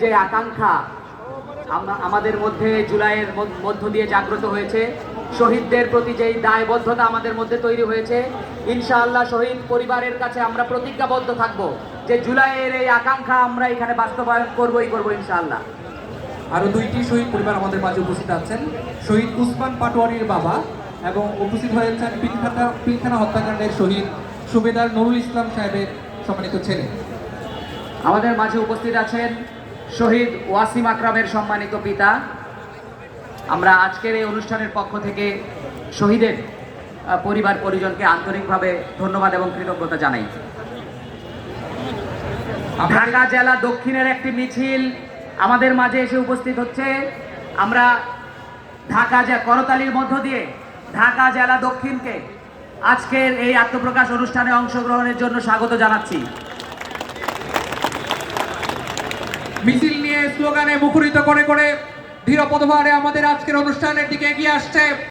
যে আকাঙ্ক্ষা আমাদের মধ্যে জুলাইয়ের মধ্য- দিয়ে জাগ্রত হয়েছে। শহীদদের প্রতি যেই দায়বদ্ধতা আমাদের মধ্যে তৈরি হয়েছে ইনশাআল্লাহ শহীদ পরিবারের কাছে আমরা প্রতিজ্ঞাবদ্ধ থাকব যে জুলাইয়ের এই আকাঙ্ক্ষা আমরা এখানে বাস্তবায়ন করবই করব ইনশাআল্লাহ। আরও দুইটি শহীদ পরিবার আমাদের মাঝে উপস্থিত আছেন। শহীদ উসমান পাটোয়ারির বাবা এবং উপস্থিত হয়েছেন পিলখানা পিলখানা হত্যাকাণ্ডের শহীদ সুবেদার নুরুল ইসলাম সাহেবের সম্মানিত ছেলে। আমাদের মাঝে উপস্থিত আছেন শহীদ ওয়াসিম আকরামের সম্মানিত পিতা। আমরা আজকের এই অনুষ্ঠানের পক্ষ থেকে শহীদের পরিবার পরিজনকে আন্তরিকভাবে ধন্যবাদ এবং কৃতজ্ঞতা জানাই। ঢাকা জেলা দক্ষিণের একটি মিছিল আমাদের মাঝে এসে উপস্থিত হচ্ছে। আমরা ঢাকা জেলা করতালির মধ্য দিয়ে ঢাকা জেলা দক্ষিণকে আজকের এই আত্মপ্রকাশ অনুষ্ঠানে অংশগ্রহণের জন্য স্বাগত জানাচ্ছি। মিছিল নিয়ে স্লোগানে মুখরিত করে করে ধীর পদভারে আমাদের আজকের অনুষ্ঠানের দিকে এগিয়ে আসছে।